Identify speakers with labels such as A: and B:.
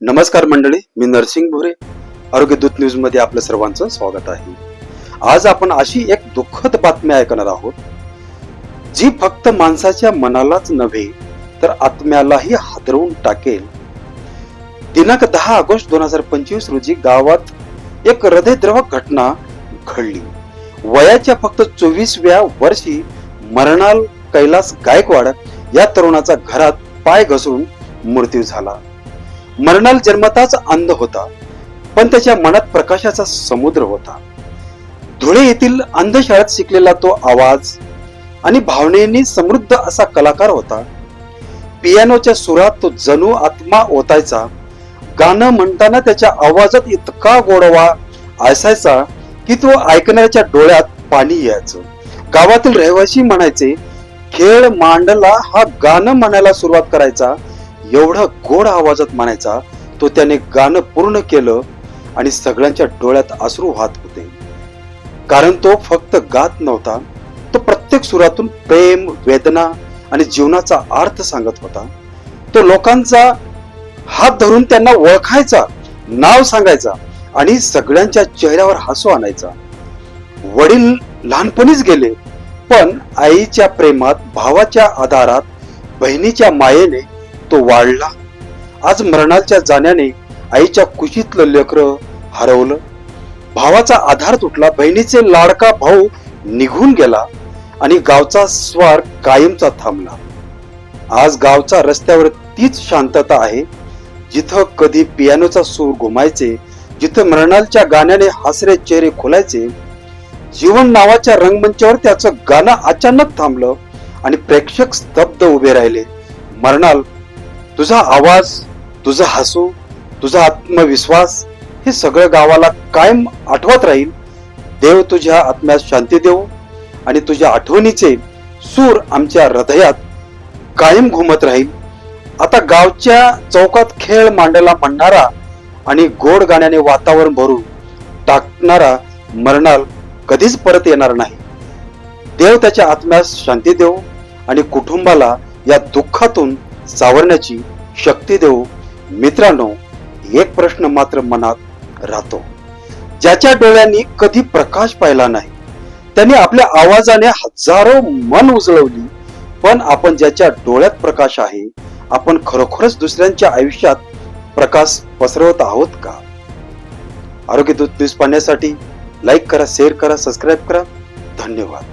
A: नमस्कार मंडळी मी नरसिंग भोरे. आरोग्य दूत न्यूजमध्ये आपलं सर्वांचं स्वागत आहे. आज आपण अशी एक दुःखद बातमी ऐकणार आहोत. जी फक्त माणसाच्या मनालाच नव्हे तर आत्म्यालाही हादरवून टाकेल. दिनांक दहा ऑगस्ट दोन हजार पंचवीस रोजी गावात एक हृदयद्रवक घटना घडली. वयाच्या फक्त चोवीसव्या वर्षी मरणाल कैलास गायकवाड या तरुणाचा घरात पाय घसरून मृत्यू झाला. मरणाल जन्मताच अंध होता पण त्याच्या मनात प्रकाशाचा समुद्र होता. धुळे येथील अंधशाळेत शिकलेला तो आवाज आणि भावनेनी समृद्ध असा कलाकार होता. पियानोच्या सुरात तो जणू आत्मा ओतायचा. गाणं म्हणताना त्याच्या आवाजात इतका गोडवा असायचा की तो ऐकणाऱ्याच्या डोळ्यात पाणी यायचं. गावातील रहिवासी म्हणायचे खेळ मांडला हा गाणं म्हणायला सुरुवात करायचा एवढा गोड आवाजात म्हणायचा तो त्याने गाणं पूर्ण केलं आणि सगळ्यांच्या डोळ्यात आसरू वाहत होते. कारण तो फक्त गात नव्हता तो प्रत्येक सुरातून प्रेम वेदना आणि जीवनाचा अर्थ सांगत होता. तो लोकांचा हात धरून त्यांना ओळखायचा नाव सांगायचा आणि सगळ्यांच्या चेहऱ्यावर हसू आणायचा. वडील लहानपणीच गेले पण आईच्या प्रेमात भावाच्या आधारात बहिणीच्या मायेने तो वाढला. आज मरणाच्या जाण्याने आईच्या कुशीतलं लेकर हरवलं. भावाचा आधार तुटला बहिणीचे लाडका भाऊ निघून गेला आणि गावचा स्वार कायमचा थांबला. आज गावचा रस्त्यावर तीच शांतता आहे जिथं कधी पियानोचा सूर घुमायचे जिथं मृणालच्या गाण्याने हसरे चेहरे खोलायचे जीवन नावाच्या रंगमंचावर त्याचं गाणं अचानक थांबलं आणि प्रेक्षक स्तब्ध उभे राहिले. मरणाल तुझा आवाज तुझा हसू तुझा आत्मविश्वास हे सगळं गावाला कायम आठवत राहील. देव तुझ्या आत्म्यास शांती देव आणि तुझ्या आठवणीचे सूर आमच्या हृदयात कायम घुमत राहील. आता गावच्या चौकात खेळ मांडला म्हणणारा आणि गोड गाण्याने वातावरण भरून टाकणारा मरणाल कधीच परत येणार नाही. देव त्याच्या आत्म्यास शांती देव आणि कुटुंबाला या दुःखातून सावरण्याची शक्ती देऊ मित्रांनो एक प्रश्न मात्र मनात राहतो. ज्याच्या डोळ्यांनी कधी प्रकाश पाहिला नाही त्याने आपल्या आवाजाने हजारो मन उजळवली पण आपण ज्याच्या डोळ्यात प्रकाश आहे आपण खरोखरच दुसऱ्यांच्या आयुष्यात प्रकाश पसरवत आहोत का? आरोग्य दूत न्यूज पाहण्यासाठी लाईक करा शेअर करा सबस्क्राईब करा. धन्यवाद.